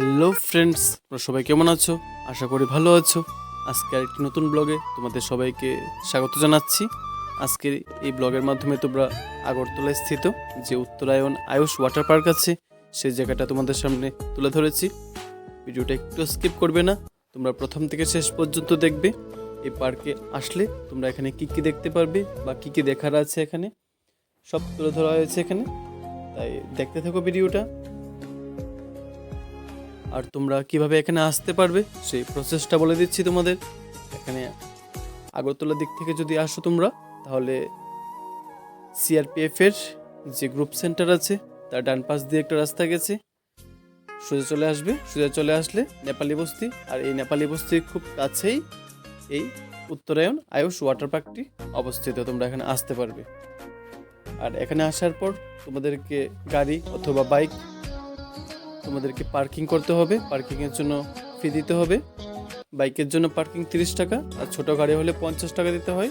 Hello friends, তোমরা সবাই কেমন আছো? আশা করি ভালো আছো। আজকে আরেকটি নতুন ব্লগে তোমাদের সবাইকে স্বাগত জানাচ্ছি। আজকের এই ব্লগের মাধ্যমে তোমরা আগরতলায় স্থিত যে উত্তরায়ণ আয়ুষ ওয়াটার পার্ক আছে, সেই জায়গাটা তোমাদের সামনে তুলে ধরেছি। ভিডিওটা একটু স্কিপ করবে না, তোমরা প্রথম থেকে শেষ পর্যন্ত দেখবে। এই পার্কে আসলে তোমরা এখানে কি কি দেখতে পারবে বা কি কি দেখার আছে এখানে? সব তুলে ধরা হয়েছে এখানে। তাই দেখতে থাকো ভিডিওটা। আর তোমরা কীভাবে এখানে আসতে পারবে, সেই প্রসেসটা বলে দিচ্ছি তোমাদের। এখানে আগরতলা দিক থেকে যদি আসো তোমরা, তাহলে সিআরপিএফের যে গ্রুপ সেন্টার আছে, তার ডান পাশ দিয়ে একটা রাস্তা গেছে। সোজা চলে আসবে, সোজা চলে আসলে নেপালি বস্তি, আর এই নেপালি বস্তির খুব কাছেই এই উত্তরায়ণ আয়ুষ ওয়াটার পার্কটি অবস্থিত, তোমরা এখানে আসতে পারবে। আর এখানে আসার পর তোমাদেরকে গাড়ি অথবা বাইক তোমাদেরকে পার্কিং করতে হবে। পার্কিংয়ের জন্য ফি দিতে হবে। বাইকের জন্য পার্কিং তিরিশ টাকা, আর ছোটো গাড়ি হলে পঞ্চাশ টাকা দিতে হয়।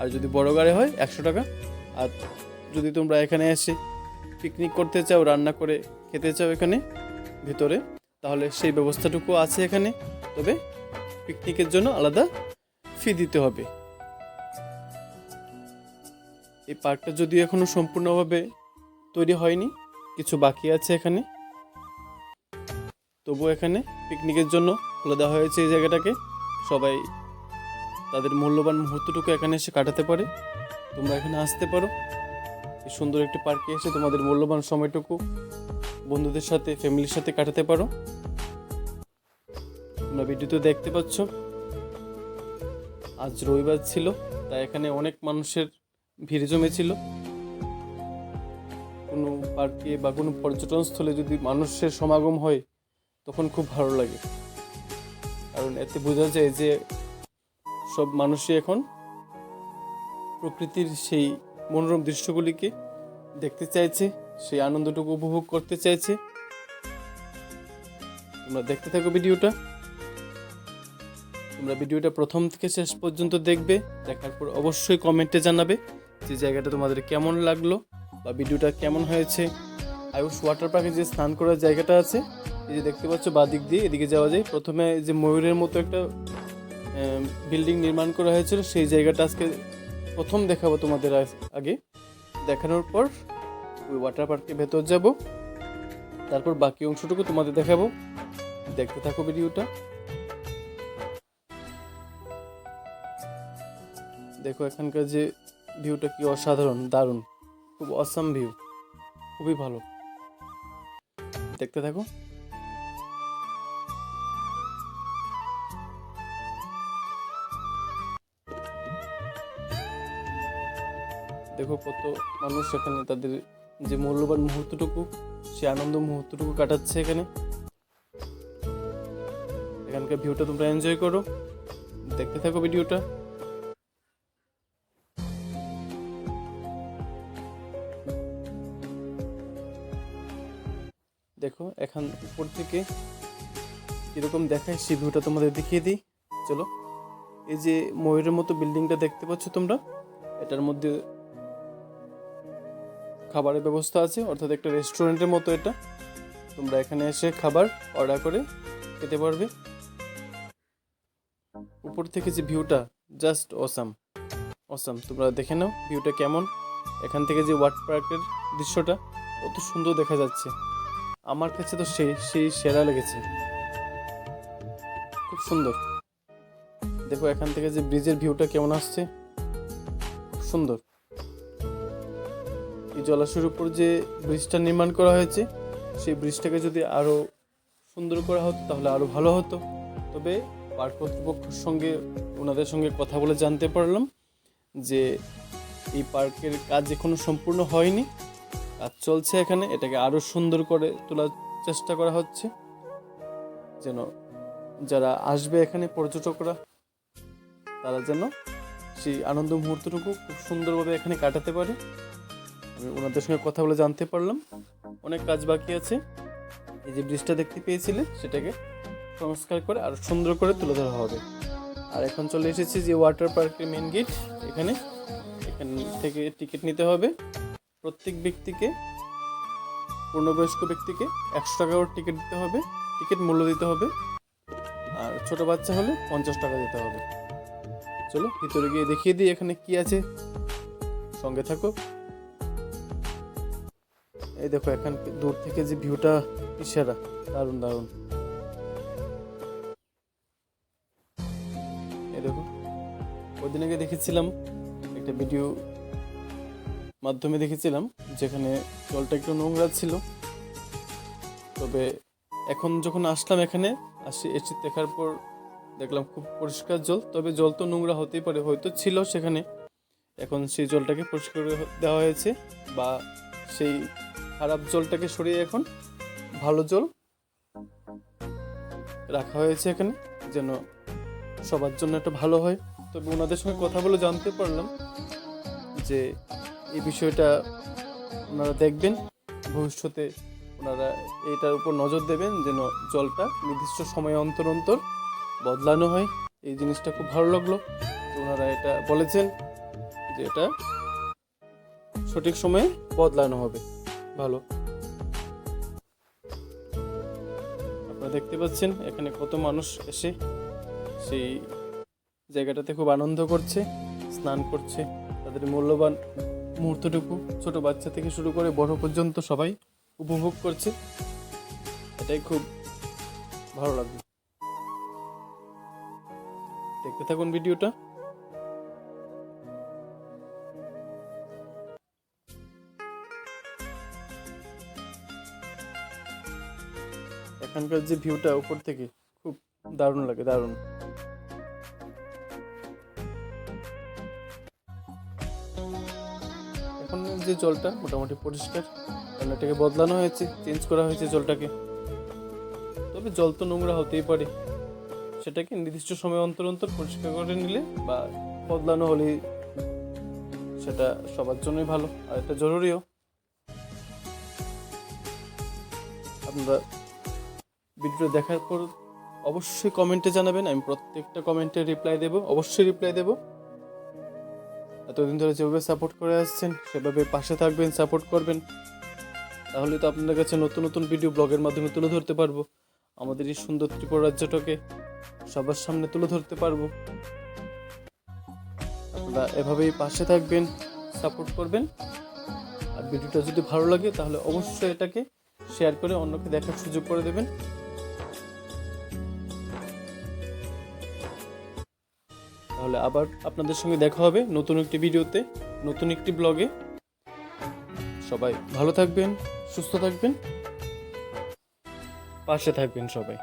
আর যদি বড় গাড়ি হয়, একশো টাকা। আর যদি তোমরা এখানে এসে পিকনিক করতে চাও, রান্না করে খেতে চাও এখানে, ভিতরে, তাহলে সেই ব্যবস্থাটুকু আছে এখানে। তবে পিকনিকের জন্য আলাদা ফি দিতে হবে। এই পার্কটা যদিও এখনও সম্পূর্ণভাবে তৈরি হয়নি, কিছু বাকি আছে এখানে। তবু এখানে পিকনিকের জন্য খুলে দেওয়া হয়েছে এই জায়গাটাকে। সবাই তাদের মূল্যবান মুহূর্তটুকু এখানে এসে কাটাতে পারে। তোমরা এখানে আসতে পারো। এই সুন্দর একটি পার্কে এসে তোমাদের মূল্যবান সময়টুকু বন্ধুদের সাথে ফ্যামিলির সাথে কাটাতে পারো। তোমরা ভিডিওতে দেখতে পাচ্ছ, আজ রবিবার ছিল, তাই এখানে অনেক মানুষের ভিড় জমেছিল। কোনো পার্কে বা কোনো পর্যটন স্থলে যদি মানুষের সমাগম হয় তখন খুব ভালো লাগে। কারণ এতে বোঝা যায় যে সব মানুষই এখন প্রকৃতির সেই মনোরম দৃশ্যগুলিকে দেখতে চাইছে, সেই আনন্দটুকু উপভোগ করতে চাইছে। তোমরা দেখতে থাকো ভিডিওটা। তোমরা ভিডিওটা প্রথম থেকে শেষ পর্যন্ত দেখবে। দেখার পর অবশ্যই কমেন্টে জানাবে যে জায়গাটা তোমাদের কেমন লাগল বা ভিডিওটা কেমন হয়েছে। আয়ুষ ওয়াটার পার্কে যে স্নান করার জায়গাটা আছে এই যে দেখতে পাচ্ছ বা দিক দিয়ে, এদিকে যাওয়া যায়। প্রথমে যে ময়ূরের মতো একটা বিল্ডিং নির্মাণ করা হয়েছিল। সেই জায়গাটা আজকে প্রথম দেখাবো তোমাদের আগে। দেখানোর পর ওই ওয়াটার পার্কের ভেতর যাব। তারপর বাকি অংশটুকু তোমাদের দেখাবো। দেখতে থাকো ভিডিওটা। দেখো এখানকার যে ভিউটা কি অসাধারণ, দারুণ। খুব অসাম ভিউ খুবই ভালো। দেখতে থাকো। দেখো কত মানুষ এখানে, তাদের যে মূল্যবান মুহূর্তটুকু, সে আনন্দ মুহূর্তটুকু কাটাচ্ছে এখানে। এখানকার ভিউটা তোমরা এনজয় করো। দেখতে থাকো ভিডিওটা। দেখো, এখান উপর থেকে কীরকম দেখায় সেই ভিউটা তোমাদের দেখিয়ে দিই। চলো, এই যে ময়ূরের মতো বিল্ডিংটা দেখতে পাচ্ছ তোমরা? এটার মধ্যে খাবারের ব্যবস্থা আছে, অর্থাৎ একটা রেস্টুরেন্টের মতো এটা। তোমরা এখানে এসে খাবার অর্ডার করে খেতে পারবে। উপর থেকে যে ভিউটা, জাস্ট অসাম। অসাম, তোমরা দেখে নাও ভিউটা কেমন। এখান থেকে যে ওয়াটার পার্কের দৃশ্যটা, কত সুন্দর দেখা যাচ্ছে। আমার কাছে তো সেই সেই সেরা লেগেছে। খুব সুন্দর। দেখো এখান থেকে যে ব্রিজের ভিউটা কেমন আসছে। খুব সুন্দর। জলাশয়ের উপর যে ব্রিজটা নির্মাণ করা হয়েছে, সেই ব্রিজটাকে যদি আরও সুন্দর করা হতো, তাহলে আরও ভালো হতো। তবে পার্ক কর্তৃপক্ষের সঙ্গে, ওনাদের সঙ্গে কথা বলে জানতে পারলাম যে এই পার্কের কাজ এখনও সম্পূর্ণ হয়নি। কাজ চলছে এখানে, এটাকে আরও সুন্দর করে তোলার চেষ্টা করা হচ্ছে। যেন যারা আসবে এখানে, পর্যটকরা, তারা যেন সেই আনন্দ মুহূর্তটুকু খুব সুন্দরভাবে এখানে কাটাতে পারে। আমি ওনাদের সঙ্গে কথা বলে জানতে পারলাম। অনেক কাজ বাকি আছে। এই যে ব্রিজটা দেখতে পেয়েছিলে, সেটাকে সংস্কার করে আর সুন্দর করে তুলে ধরা হবে। আর এখন চলে এসেছি যে ওয়াটার পার্কের মেন গেট এখানে। এখান থেকে টিকিট নিতে হবে। প্রত্যেক ব্যক্তিকে, পূর্ণবয়স্ক ব্যক্তিকে একশো টাকা টিকিট দিতে হবে। টিকিট মূল্য দিতে হবে। আর ছোট বাচ্চা হলে পঞ্চাশ টাকা দিতে হবে। চলো, ভিতরে গিয়ে দেখিয়ে দিই এখানে কি আছে। সঙ্গে থাকো। এই দেখো, এখান দূর থেকে যে ভিউটা ইশারা। দারুণ দারুণ। এই দেখো, ওদিন আগে দেখেছিলাম একটা ভিডিও মাধ্যমে দেখেছিলাম, যেখানে জলটা একটু নোংরা ছিল। তবে এখন যখন আসলাম এখানে, আসি এসে দেখার পর দেখলাম খুব পরিষ্কার জল। তবে জল তো নোংরা হতেই পারে, হয়তো ছিল সেখানে। এখন সেই জলটাকে পরিষ্কার দেওয়া হয়েছে, বা সেই খারাপ জলটাকে সরিয়ে এখন ভালো জল রাখা হয়েছে এখানে, যেন সবার জন্য একটা ভালো হয়। তবে ওনাদের সঙ্গে কথা বলে জানতে পারলাম যে এই বিষয়টা ওনারা দেখবেন, ভবিষ্যতে ওনারা এটার উপর নজর দেবেন যেন জলটা নির্দিষ্ট সময় অন্তর অন্তর বদলানো হয়। এই জিনিসটা খুব ভালো লাগল। ওনারা এটা বলেছেন যে এটা সঠিক সময়ে বদলানো হবে। ভালো। আপনারা দেখতে পাচ্ছেন, এখানে কত মানুষ এসে সেই জায়গাটাতে খুব আনন্দ করছে, স্নান করছে। তাদের মূল্যবান মুহূর্তটুকু ছোট বাচ্চা থেকে শুরু করে বড় পর্যন্ত সবাই উপভোগ করছে। এটাই খুব ভালো লাগবে দেখতে থাকুন ভিডিওটা। এখানকার যে ভিউটা উপর থেকে, খুব দারুণ লাগে, দারুণ। এখন যে জলটা মোটামুটি পরিষ্কার কারণ এটাকে বদলানো হয়েছে চেঞ্জ করা হয়েছে জলটাকে। তবে জল তো নোংরা হতেই পারে। সেটাকে নির্দিষ্ট সময় অন্তর অন্তর পরিষ্কার করে নিলে বা বদলানো হলে সেটা সবার জন্যই ভালো, আর এটা জরুরিও। আপনারা ভিডিও দেখার পর অবশ্যই কমেন্টে জানাবেন, আমি প্রত্যেকটা কমেন্টে রিপ্লাই দেব, অবশ্যই রিপ্লাই দেব। এতদিন ধরে যেভাবে সাপোর্ট করে আসছেন, সেভাবে পাশে থাকবেন সাপোর্ট করবেন। তাহলে তো আপনাদের কাছে নতুন নতুন ভিডিও ব্লগের মাধ্যমে তুলে ধরতে পারব। আমাদের এই সুন্দর ত্রিপুরা রাজ্যটাকে সবার সামনে তুলে ধরতে পারব। আপনারা এভাবেই পাশে থাকবেন সাপোর্ট করবেন। আর ভিডিওটা যদি ভালো লাগে, তাহলে অবশ্যই এটাকে শেয়ার করে অন্যকে দেখার সুযোগ করে দেবেন। তাহলে আবার আপনাদের সঙ্গে দেখা হবে নতুন একটি ভিডিওতে, নতুন একটি ব্লগে। সবাই ভালো থাকবেন, সুস্থ থাকবেন, পাশে থাকবেন সবাই।